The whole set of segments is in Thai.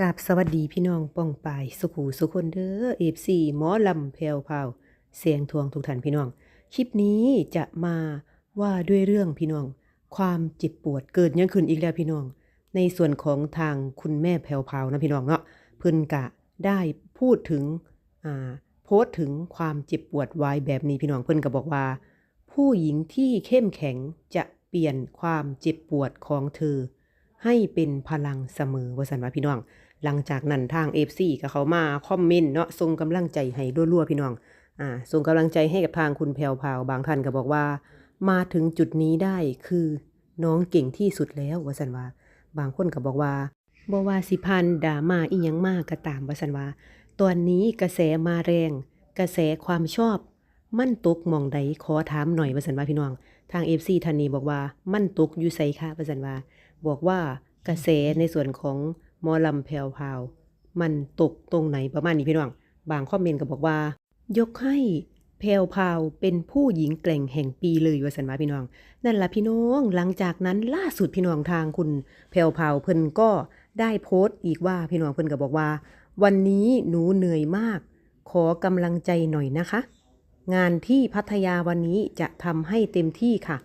กราบสวัสดีพี่น้องป้องปายสุขูสุคนเด้อเอฟซีหมอลำแพรวพาเสียงทวงทุกท่านพี่น้อง คลิปนี้จะมาว่าด้วยเรื่องพี่น้อง ความเจ็บปวดเกิดยังขึ้นอีกแล้วพี่น้อง ในส่วนของทางคุณแม่แพรวพานะพี่น้องเนาะเพิ่นกะได้พูดถึงอ่าโพสต์ถึงความเจ็บปวดวายแบบนี้พี่น้องเพิ่นก็บอกว่า ผู้หญิงที่เข้มแข็งจะเปลี่ยนความเจ็บปวดของเธอ ให้เป็นพลังเสมอว่าสันว่าพี่น้อง หลังจากนั้นทาง FC ก็เขามาคอมเมนต์เนาะส่งกำลังใจให้รัวๆพี่น้องอ่าส่งกำลังใจให้กับทางคุณแพรวพาวบางท่านก็บอกว่า มาถึงจุดนี้ได้คือน้องเก่งที่สุดแล้วว่าสันว่าบางคนก็บอกว่าบ่ว่าสิพันดรามาอีหยังมากก็ตามว่าสันว่าตอนนี้กระแสมาแรง กระแสความชอบ มั่นตกมองใดขอถามหน่อยว่าสันว่าพี่น้อง ทาง FC ท่านนี้บอกว่า มั่นตกอยู่ไสค่ะว่าสันว่า บอกว่ากระแสในส่วนของมอลำแพรวพาวมันตกตรงไหนประมาณนี้พี่น้อง บางคอมเมนต์ก็บอกว่า ยกให้แพรวพาวเป็นผู้หญิงแกร่งแห่งปีเลยว่าสันว่าพี่น้อง นั่นละพี่น้องหลังจากนั้นล่าสุดพี่น้องทางคุณแพรวพาวเพิ่นก็ได้โพสต์อีกว่าพี่น้องเพิ่นก็บอกว่า วันนี้หนูเหนื่อยมาก ขอกำลังใจหน่อยนะคะ งานที่พัทยาวันนี้จะทำให้เต็มที่ค่ะ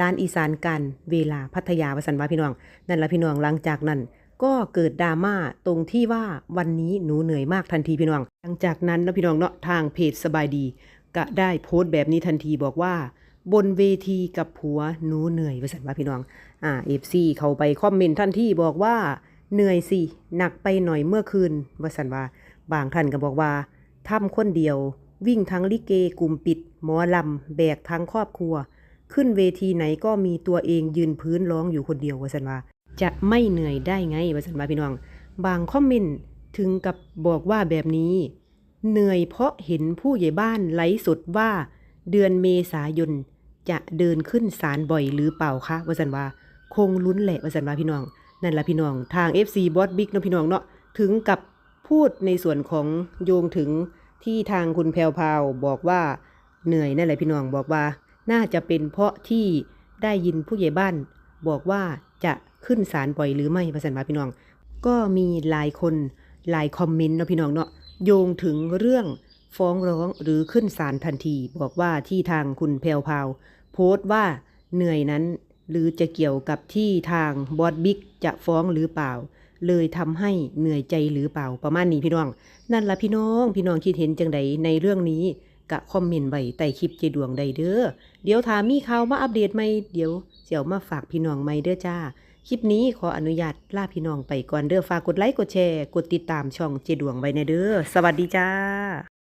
ลานอีสานกันเวลาพัทยาวสันวาพี่น้อง นั่นละพี่น้องหลังจากนั้น ก็เกิดดราม่าตรงที่ว่าวันนี้หนูเหนื่อยมากทันทีพี่น้อง หลังจากนั้นนะพี่น้องเนาะทางเพจสบายดี ก็ได้โพสต์แบบนี้ทันทีบอกว่า บนเวทีกับผัวหนูเหนื่อยวาสันว่าพี่น้องอ่าเอฟซีเขาไปคอมเมนต์ทันทีบอกว่าเหนื่อยสิหนักไปหน่อยเมื่อคืนว่าสันว่าบางท่านก็บอกว่าทำคนเดียว วิ่งทั้งลิเกกลุ่มปิด หมอลำแบกทั้งครอบครัว ขึ้นเวทีไหนก็มีตัวเองยืนพื้นร้องอยู่คนเดียวว่าสันว่า จะไม่เหนื่อยได้ไงว่าสันว่าพี่น้อง บางคอมเมนต์ถึงกับบอกว่าแบบนี้ เหนื่อยเพราะเห็นผู้ใหญ่บ้านไลฟ์สดว่า เดือนเมษายนจะเดินขึ้นศาลบ่อยหรือเปล่าคะว่าสันว่าคงลุ้นแหละว่าสันว่าพี่น้อง นั่นละพี่น้องทาง FC บอสบิ๊กเนาะพี่น้องเนาะถึงกับพูดในส่วนของโยงถึงที่ทางคุณแพรวพาวบอกว่าเหนื่อยนั่นแหละพี่น้องบอกว่า น่าจะเป็นเพราะที่ได้ยินผู้ใหญ่บ้าน บอกว่าจะขึ้นศาลบ่อยหรือไม่ภาษาพี่น้อง ก็มีหลายคนหลายคอมเมนต์เนาะพี่น้องเนาะโยงถึงเรื่องฟ้องร้องหรือขึ้นศาลทันที บอกว่าที่ทางคุณแพรวพาวโพสต์ว่าเหนื่อยนั้น หรือจะเกี่ยวกับที่ทางบอสบิ๊กจะฟ้องหรือเปล่า เลยทำให้เหนื่อยใจหรือเปล่าประมาณนี้พี่น้อง นั่นละพี่น้องพี่น้องคิดเห็นจังใดในเรื่องนี้ กะคอมเมนต์ไว้ใต้คลิปเจดวงใดเด้อ เดี๋ยวถามมีข่าวมาอัปเดตไหมเดี๋ยวเสี่ยวมาฝากพี่น้องไหมเด้อจ้า คลิปนี้ขออนุญาตลาพี่น้องไปก่อนเด้อ ฝากกดไลค์กดแชร์ กดติดตามช่องเจดวงไว้ในเด้อ สวัสดีจ้า